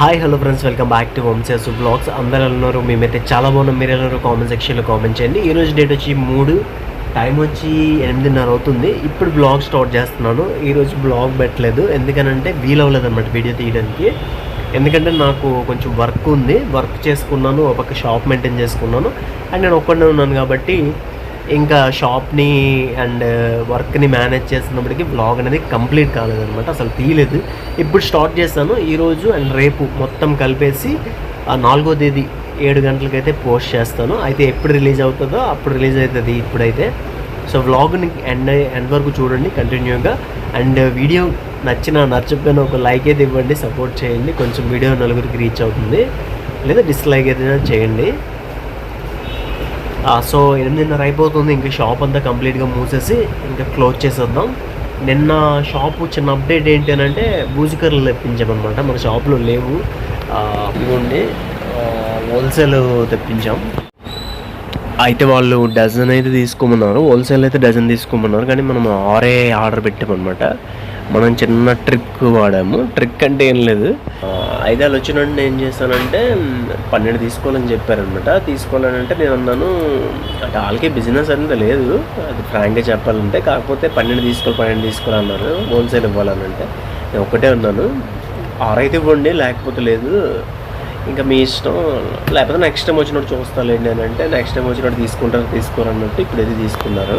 Hi hello friends welcome back to Vamshi's vlogs అందరు ఉన్నారు మేమైతే చాలా బాగున్నాం. మీరు ఎలా కామెంట్ సెక్షన్లో కామెంట్ చేయండి. ఈ రోజు డేట్ వచ్చి మూడు టైం వచ్చి ఎనిమిదిన్నర అవుతుంది. ఇప్పుడు బ్లాగ్ స్టార్ట్ చేస్తున్నాను. ఈరోజు బ్లాగ్ పెట్టలేదు. ఎందుకనంటే వీలవ్వలేదు అనమాట వీడియో తీయడానికి. ఎందుకంటే నాకు కొంచెం వర్క్ ఉంది. వర్క్ చేసుకున్నాను ఒక పక్క షాప్ మెయింటైన్ చేసుకున్నాను. అండ్ నేను ఒక్కడే ఉన్నాను కాబట్టి ఇంకా షాప్ని అండ్ uh, వర్క్ని మేనేజ్ చేస్తున్నప్పటికీ బ్లాగ్ అనేది కంప్లీట్ కాలేదనమాట అసలు తీయలేదు. ఇప్పుడు స్టార్ట్ చేస్తాను ఈరోజు అండ్ రేపు మొత్తం కలిపేసి ఆ నాలుగో తేదీ ఏడు గంటలకైతే పోస్ట్ చేస్తాను. అయితే ఎప్పుడు రిలీజ్ అవుతుందో అప్పుడు రిలీజ్ అవుతుంది ఇప్పుడైతే. సో వ్లాగ్ని ఎండ్ ఎండ్ వరకు చూడండి కంటిన్యూగా అండ్ వీడియో నచ్చిన నచ్చకపోయినా ఒక లైక్ అయితే ఇవ్వండి సపోర్ట్ చేయండి. కొంచెం వీడియో నలుగురికి రీచ్ అవుతుంది. లేదా డిస్లైక్ అయితే చేయండి. సో ఎనిమిదిన్నర అయిపోతుంది ఇంకా షాప్ అంతా కంప్లీట్గా మూసేసి ఇంకా క్లోజ్ చేసేద్దాం. నిన్న షాపు చిన్న అప్డేట్ ఏంటి అని అంటే బూజికర్లు తెప్పించామన్నమాట. మన షాప్లో లేవు. ఆ, ఇవ్వండి. హోల్సేల్ తెప్పించాం. అయితే వాళ్ళు డజన్ అయితే తీసుకోమన్నారు. హోల్సేల్ అయితే డజన్ తీసుకోమన్నారు. కానీ మనం ఆరే ఆర్డర్ పెట్టామన్నమాట. మనం చిన్న ట్రిక్ వాడాము. ట్రిక్ అంటే ఏం లేదు. ఆ, అయితే వాళ్ళు వచ్చినట్టు ఏం చేశానంటే పన్నెండు తీసుకోవాలని చెప్పారనమాట తీసుకోవాలని అంటే నేను అన్నాను అంటే వాళ్ళకి బిజినెస్ అనేది లేదు. అది ఫ్రాంక్గా చెప్పాలంటే కాకపోతే పన్నెండు తీసుకోవాలి పన్నెండు తీసుకోవాలి అన్నారు. హోల్సేల్ ఇవ్వాలని అంటే నేను ఒకటే ఉన్నాను ఆరైతే ఇవ్వండి లేకపోతే లేదు. ఇంకా మీ ఇష్టం లేకపోతే నెక్స్ట్ టైం వచ్చినట్టు చూస్తాలేండి అని అంటే నెక్స్ట్ టైం వచ్చినట్టు తీసుకుంటారు తీసుకోరు అన్నట్టు ఇప్పుడైతే తీసుకున్నారు.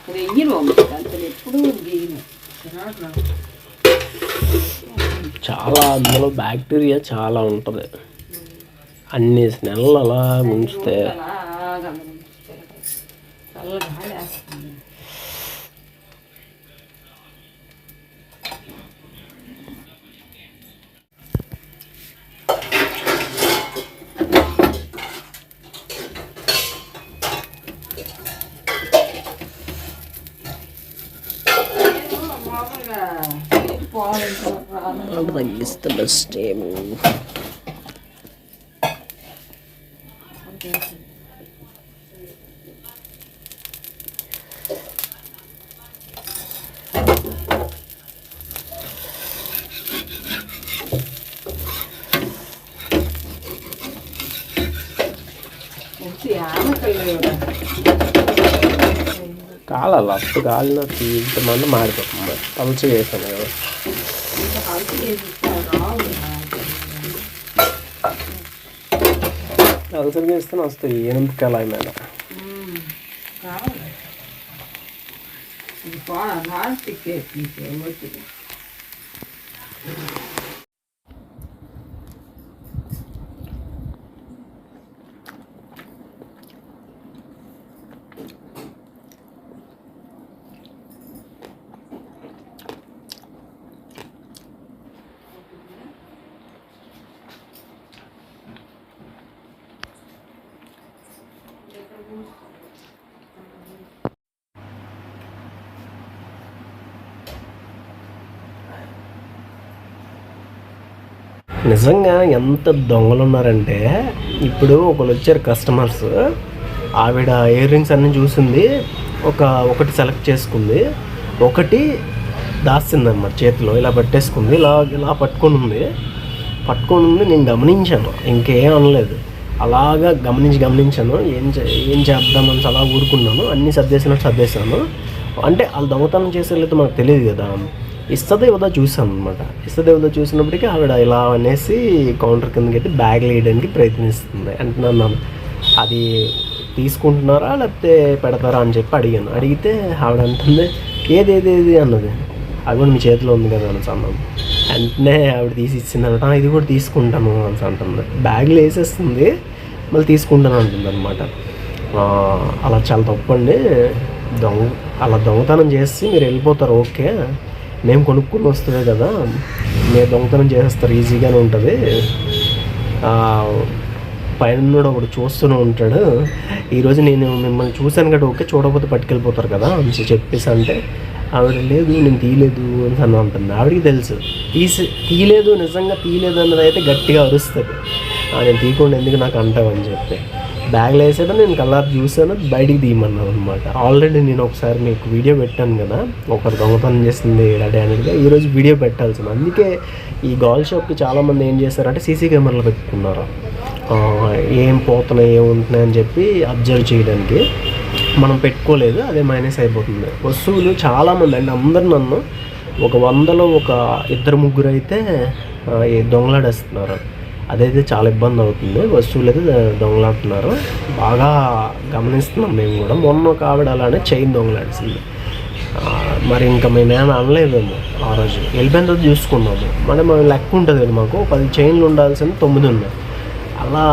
ఇప్పుడు ఎయ్యరు అంతే ఎప్పుడు గీయను చాలా అందులో బ్యాక్టీరియా చాలా ఉంటుంది. అన్ని నెలలు అలా ఉంచితే I'll like this the best. Yeah, I'm. కాలాలి అప్పుడు కాలిన ఇంతమంది మాడిపోతుంది మరి పలుచగా వేసాను కదా. ఇంకా వస్తాయి ఎనిమిది కళాయి మీద. ఇది నిజంగా ఎంత దొంగలు ఉన్నారంటే ఇప్పుడు ఒకళ్ళు వచ్చారు కస్టమర్స్ ఆవిడ ఇయర్ రింగ్స్ అన్నీ చూసింది ఒక ఒకటి సెలెక్ట్ చేసుకుంది ఒకటి దాస్తుందన్నమాట చేతిలో ఇలా పట్టేసుకుంది ఇలా ఇలా పట్టుకొని ఉంది పట్టుకొని ఉంది నేను గమనించాను ఇంకేం అనలేదు. అలాగా గమనించి గమనించాను ఏం చే ఏం చేద్దామని అలా ఊరుకున్నాను అన్నీ సర్దేసినట్టు సర్దేశాను. అంటే వాళ్ళు దొంగతనం చేసేది మనకు తెలియదు కదా. ఇస్తదేవదా చూసాను అనమాట ఇస్తదేవదా చూసినప్పటికీ ఆవిడ ఇలా అనేసి కౌంటర్ కిందకి అయితే బ్యాగ్ వేయడానికి ప్రయత్నిస్తుంది. అంటున్నాను అది తీసుకుంటున్నారా లేకపోతే పెడతారా అని చెప్పి అడిగాను. అడిగితే ఆవిడ అంటుంది ఏది ఏది ఏది? అన్నది. అది కూడా మీ చేతిలో ఉంది కదా అని అన్నాను. వెంటనే ఆవిడ తీసి ఇచ్చింది ఇది కూడా తీసుకుంటాను అని అంటుంది. బ్యాగ్లు వేసేస్తుంది మళ్ళీ తీసుకుంటాను అంటుంది అనమాట అలా చాలా తప్పండి. దొంగ అలా దొంగతనం చేసి మీరు వెళ్ళిపోతారు ఓకే. మేము కొనుక్కుని వస్తుంది కదా మీరు దొంగతనం చేసేస్తారు ఈజీగానే ఉంటుంది. పైన ఉన్నోడు ఒకడు చూస్తూనే ఉంటాడు. ఈరోజు నేను మిమ్మల్ని చూశాను కదా ఓకే చూడకపోతే పట్టుకెళ్ళిపోతారు కదా అని చెప్పేసి అంటే ఆవిడ లేదు నేను తీయలేదు అని అని అంటుంది. ఆవిడకి తెలుసు. తీసి తీయలేదు నిజంగా తీయలేదు అన్నది అయితే గట్టిగా అరుస్తుంది. "ఆ, నేను తీయకుండా ఎందుకు నాకు అంటావు? అని చెప్పి. బ్యాగ్లో వేసాడు నేను కలర్ చూసాను బయటికి తీయమన్నాను అనమాట ఆల్రెడీ నేను ఒకసారి మీకు వీడియో పెట్టాను కదా ఒకరు దొంగతనం చేసింది డాడీ అనేది ఈరోజు వీడియో పెట్టాల్సింది. అందుకే ఈ గాల్ షాప్కి చాలామంది ఏం చేస్తారంటే సీసీ కెమెరాలు పెట్టుకున్నారు. ఏం పోతున్నాయి ఏం ఉంటున్నాయి అని చెప్పి అబ్జర్వ్ చేయడానికి. మనం పెట్టుకోలేదు అదే మైనస్ అయిపోతుంది. వస్తువులు చాలామంది అండి అందరు నన్ను ఒక వందలో ఒక ఇద్దరు ముగ్గురు అయితే దొంగలాడేస్తున్నారు. అదైతే చాలా ఇబ్బంది అవుతుంది. వస్తువులు అయితే దొంగలాడుతున్నారు. బాగా గమనిస్తున్నాం మేము కూడా. మొన్న ఒక ఆవిడ అలానే చైన్ దొంగలాడిసింది. మరి ఇంకా మేమేమి అనలేదేమో ఆ రోజు. వెళ్ళిపోయిన తర్వాత చూసుకున్నాము. మరి మేము లెక్క ఉంటుంది కదా మాకు. పది చైన్లు ఉండాల్సిన తొమ్మిది ఉన్నాయి. అలా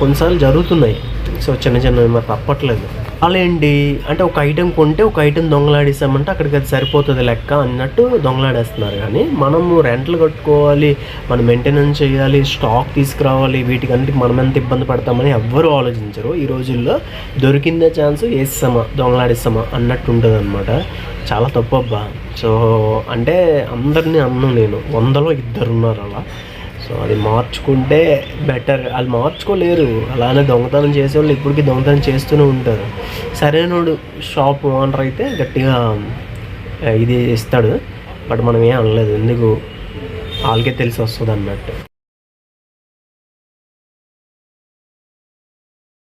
కొన్నిసార్లు జరుగుతున్నాయి. సో చిన్న చిన్నవి మరి తప్పట్లేదు. అలేంటి అంటే ఒక ఐటెం కొంటే ఒక ఐటెం దొంగలాడేసామంటే అక్కడికి అది సరిపోతుంది లెక్క అన్నట్టు దొంగలాడేస్తున్నారు. కానీ మనము రెంట్లు కట్టుకోవాలి మనం మెయింటెనెన్స్ చేయాలి స్టాక్ తీసుకురావాలి వీటికన్నిటికి మనం ఎంత ఇబ్బంది పడతామని ఎవ్వరూ ఆలోచించరు. ఈ రోజుల్లో దొరికిందే ఛాన్స్ వేస్తామా దొంగలాడిస్తామా అన్నట్టు ఉంటుంది అనమాట చాలా తప్పబ్బా. సో అంటే అందరినీ అన్ను నేను. వందలో ఇద్దరు ఉన్నారు అలా. సో అది మార్చుకుంటే బెటర్ వాళ్ళు మార్చుకోలేరు. అలానే దొంగతనం చేసే వాళ్ళు ఇప్పటికీ దొంగతనం చేస్తూనే ఉంటారు. సరైనడు షాప్ ఓనర్ అయితే గట్టిగా ఇది ఇస్తాడు. బట్ మనం ఏం అనలేదు. ఎందుకు? వాళ్ళకే తెలిసి వస్తుంది అన్నట్టు